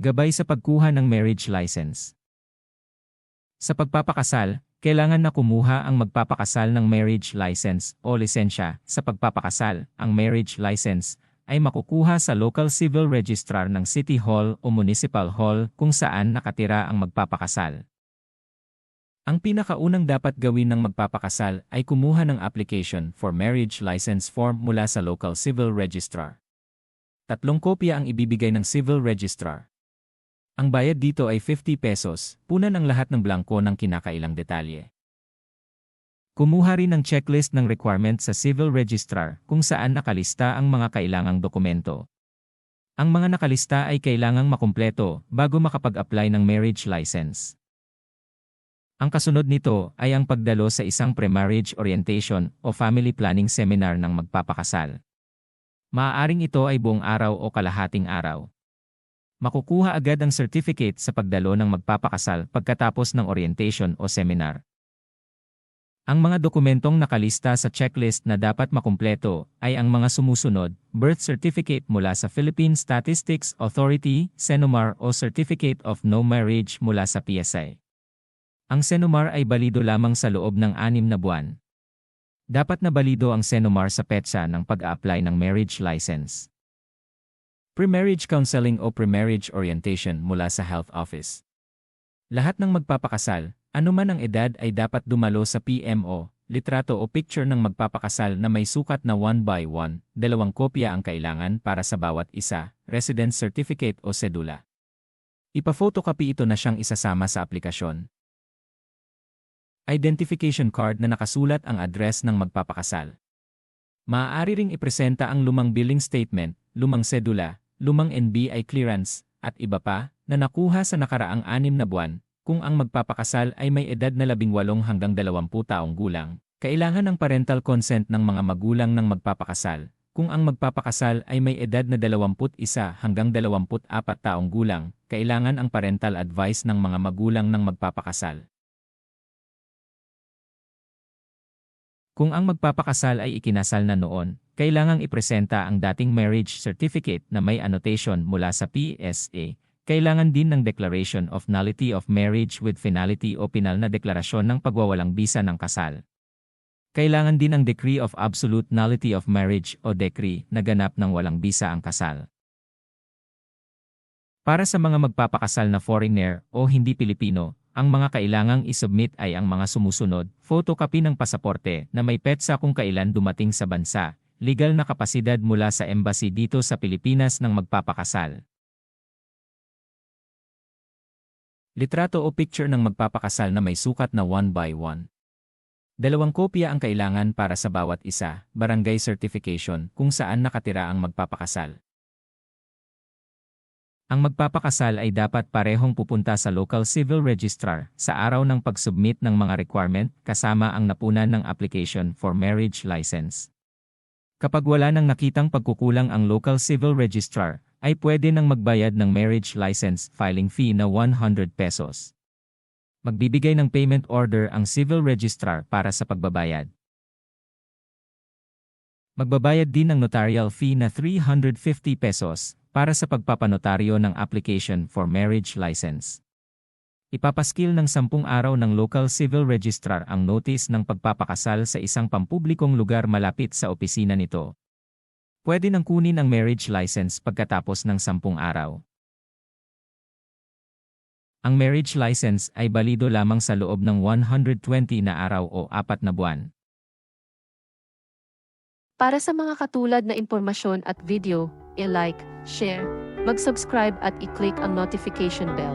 Gabay sa pagkuha ng marriage license. Sa pagpapakasal, kailangan na kumuha ang magpapakasal ng marriage license o lisensya. Sa pagpapakasal, ang marriage license ay makukuha sa local civil registrar ng City Hall o Municipal Hall kung saan nakatira ang magpapakasal. Ang pinakaunang dapat gawin ng magpapakasal ay kumuha ng application for marriage license form mula sa local civil registrar. Tatlong kopya ang ibibigay ng civil registrar. Ang bayad dito ay 50 pesos, punan ang lahat ng blanko ng kinakailang detalye. Kumuha rin ng checklist ng requirement sa civil registrar kung saan nakalista ang mga kailangang dokumento. Ang mga nakalista ay kailangang makumpleto bago makapag-apply ng marriage license. Ang kasunod nito ay ang pagdalo sa isang pre-marriage orientation o family planning seminar ng magpapakasal. Maaaring ito ay buong araw o kalahating araw. Makukuha agad ang certificate sa pagdalo ng magpapakasal pagkatapos ng orientation o seminar. Ang mga dokumentong nakalista sa checklist na dapat makumpleto ay ang mga sumusunod, birth certificate mula sa Philippine Statistics Authority, Senomar o Certificate of No Marriage mula sa PSA. Ang Senomar ay balido lamang sa loob ng anim na buwan. Dapat na balido ang Senomar sa petsa ng pag-a-apply ng marriage license. Pre-marriage counseling o pre-marriage orientation mula sa health office. Lahat ng magpapakasal, anuman ang edad ay dapat dumalo sa PMO, litrato o picture ng magpapakasal na may sukat na 1 by 1, dalawang kopya ang kailangan para sa bawat isa, residence certificate o sedula. Ipa-photocopy ito na siyang isasama sa aplikasyon. Identification card na nakasulat ang address ng magpapakasal. Maaari ring ipresenta ang lumang billing statement, lumang sedula, lumang NBI clearance, at iba pa, na nakuha sa nakaraang anim na buwan, kung ang magpapakasal ay may edad na 18 hanggang 20 taong gulang, kailangan ng parental consent ng mga magulang ng magpapakasal. Kung ang magpapakasal ay may edad na 21 hanggang 24 taong gulang, kailangan ang parental advice ng mga magulang ng magpapakasal. Kung ang magpapakasal ay ikinasal na noon, kailangang ipresenta ang dating marriage certificate na may annotation mula sa PSA. Kailangan din ng Declaration of Nullity of Marriage with Finality o pinal na deklarasyon ng pagwawalang bisa ng kasal. Kailangan din ang Decree of Absolute Nullity of Marriage o Decree na ganap ng walang bisa ang kasal. Para sa mga magpapakasal na foreigner o hindi Pilipino, ang mga kailangang isubmit ay ang mga sumusunod, photocopy ng pasaporte na may petsa kung kailan dumating sa bansa, legal na kapasidad mula sa embassy dito sa Pilipinas ng magpapakasal. Litrato o picture ng magpapakasal na may sukat na 1 by 1. Dalawang kopya ang kailangan para sa bawat isa, barangay certification kung saan nakatira ang magpapakasal. Ang magpapakasal ay dapat parehong pupunta sa local civil registrar sa araw ng pag-submit ng mga requirement kasama ang napunan ng application for marriage license. Kapag wala nang nakitang pagkukulang ang local civil registrar, ay pwede nang magbayad ng marriage license filing fee na 100 pesos. Magbibigay ng payment order ang civil registrar para sa pagbabayad. Magbabayad din ng notarial fee na 350 pesos para sa pagpapanotaryo ng application for marriage license. Ipapaskil ng sampung araw ng local civil registrar ang notice ng pagpapakasal sa isang pampublikong lugar malapit sa opisina nito. Pwede nang kunin ang marriage license pagkatapos ng sampung araw. Ang marriage license ay balido lamang sa loob ng 120 na araw o apat na buwan. Para sa mga katulad na impormasyon at video, i-like, share, mag-subscribe at i-click ang notification bell.